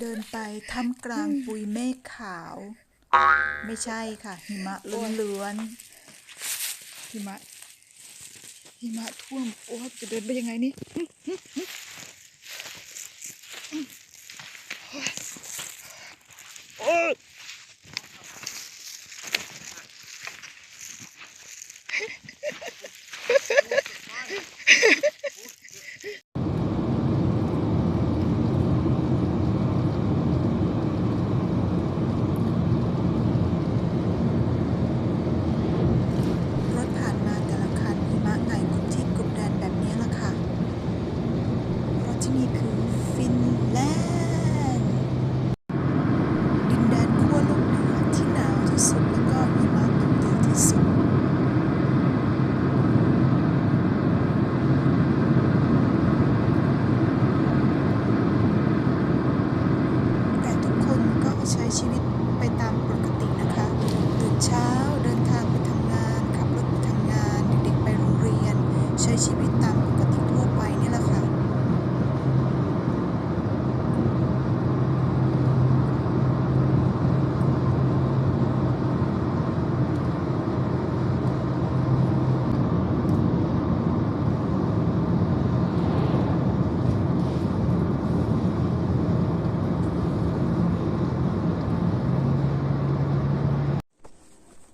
เดินไปท่ามกลางปุยเมฆขาว ไม่ใช่ค่ะ หิมะล้วนๆหิมะหิมะท่วม โอ้จะเดินไปยังไงนี่อื้ออื้ออื้อโอ้ยรถผ่านมาแต่ละคันหิมะไงกุบทิศกุบแดนแบบนี้ละค่ะ เพราะ ที่นี่คือฟินแลนด์ดินแดนขั้วโลกเหนือที่หนาวที่สุดแล้วก็หิมะตกเยอะที่สุด แต่ทุกคนก็ใช้ชีวิตไปตามปกตินะคะ ตื่นเช้าเดินทางไปทำงาน ขับรถไปทำงาน เด็กๆไปโรงเรียน ใช้ชีวิตตามปกติทั่วไปนี่แหละค่ะ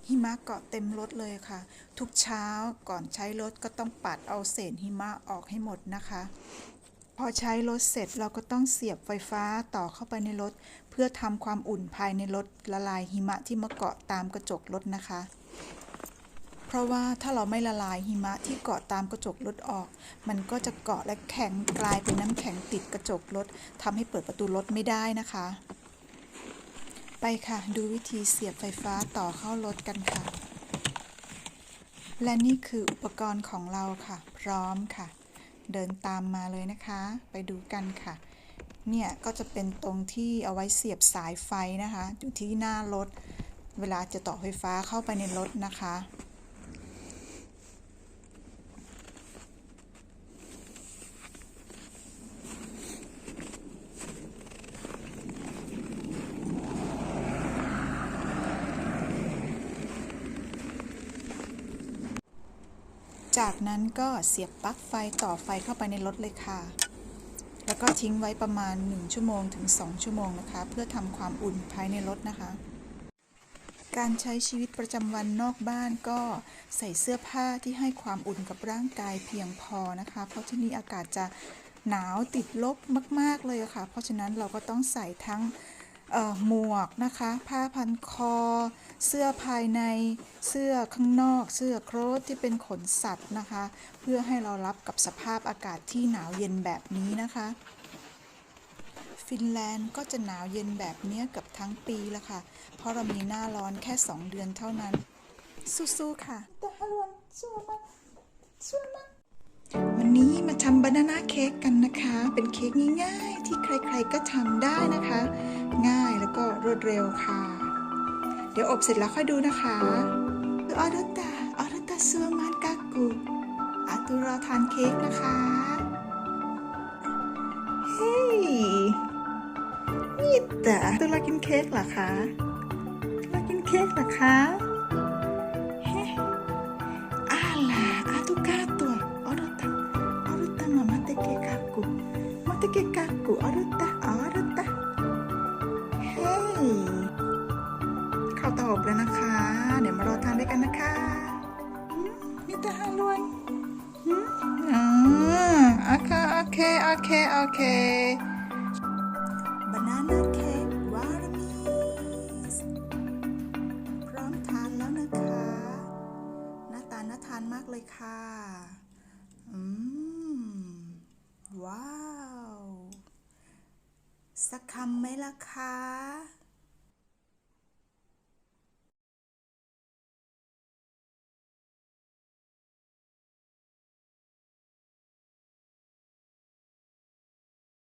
หิ มะเกาะเต็มรถเลยค่ะ ทุกเช้าก่อนใช้รถก็ต้องปัดเอาเศษหิมะออกให้หมดนะคะ พอใช้รถเสร็จเราก็ต้องเสียบไฟฟ้าต่อเข้าไปในรถ เพื่อทำความอุ่นภายในรถละลายหิมะที่มาเกาะตามกระจกรถนะคะ เพราะว่าถ้าเราไม่ละลายหิมะที่เกาะตามกระจกรถออก มันก็จะเกาะและแข็งกลายเป็นน้ำแข็งติดกระจกรถทำให้เปิดประตูรถไม่ได้นะคะ ไปค่ะ ดูวิธีเสียบไฟฟ้าต่อเข้ารถกันค่ะ และนี่คืออุปกรณ์ของเราค่ะ พร้อมค่ะ เดินตามมาเลยนะคะ ไปดูกันค่ะ เนี่ยก็จะเป็นตรงที่เอาไว้เสียบสายไฟนะคะ อยู่ที่หน้ารถ เวลาจะต่อไฟฟ้าเข้าไปในรถนะคะ จากนั้นก็เสียบปลั๊กไฟต่อไฟเข้าไปในรถเลยค่ะ แล้วก็ทิ้งไว้ประมาณ 1 ชั่วโมงถึง 2 ชั่วโมงนะคะ เพื่อทำความอุ่นภายในรถนะคะ การใช้ชีวิตประจำวันนอกบ้านก็ใส่เสื้อผ้าที่ให้ความอุ่นกับร่างกายเพียงพอนะคะ เพราะที่นี่อากาศจะหนาวติดลบมาก ๆ เลยะค่ะ เพราะฉะนั้นเราก็ต้องใส่ทั้ง หมวกนะคะ ผ้าพันคอ เสื้อภายใน เสื้อข้างนอก เสื้อโครทที่เป็นขนสัตว์นะคะ เพื่อให้เรารับกับสภาพอากาศที่หนาวเย็นแบบนี้นะคะ ฟินแลนด์ก็จะหนาวเย็นแบบเนี้ยเกับทั้งปีละค่ะ เพราะเรามีหน้าร้อนแค่ 2 เดือนเท่านั้น สู้ๆค่ะแต่ฮารวนสู้มันสู้มัน วันนี้มาทำบานาน่าเค้กกันนะคะ เป็นเค้กง่ายๆ ที่ใครๆก็ทำได้นะคะ ง่ายแล้วก็รวดเร็วค่ะ เดี๋ยวอบเสร็จแล้วค่อยดูนะคะออร์ตาออร์ตาซัวมันกากูอาตุรอทานเค้กนะคะเฮ้ยนี่แต่ตัวเรากินเค้กเหรอคะเรากินเค้กเหรอคะ อตะอารตะเฮ้ยเข้าวตาอบแล้วนะคะ เดี๋ยวมารอทานด้วยกันนะคะมนี่แต่ฮาลวนหืมอ่าโอเคโอเคโอเคโอเคบาน สักคำไหมล่ะคะ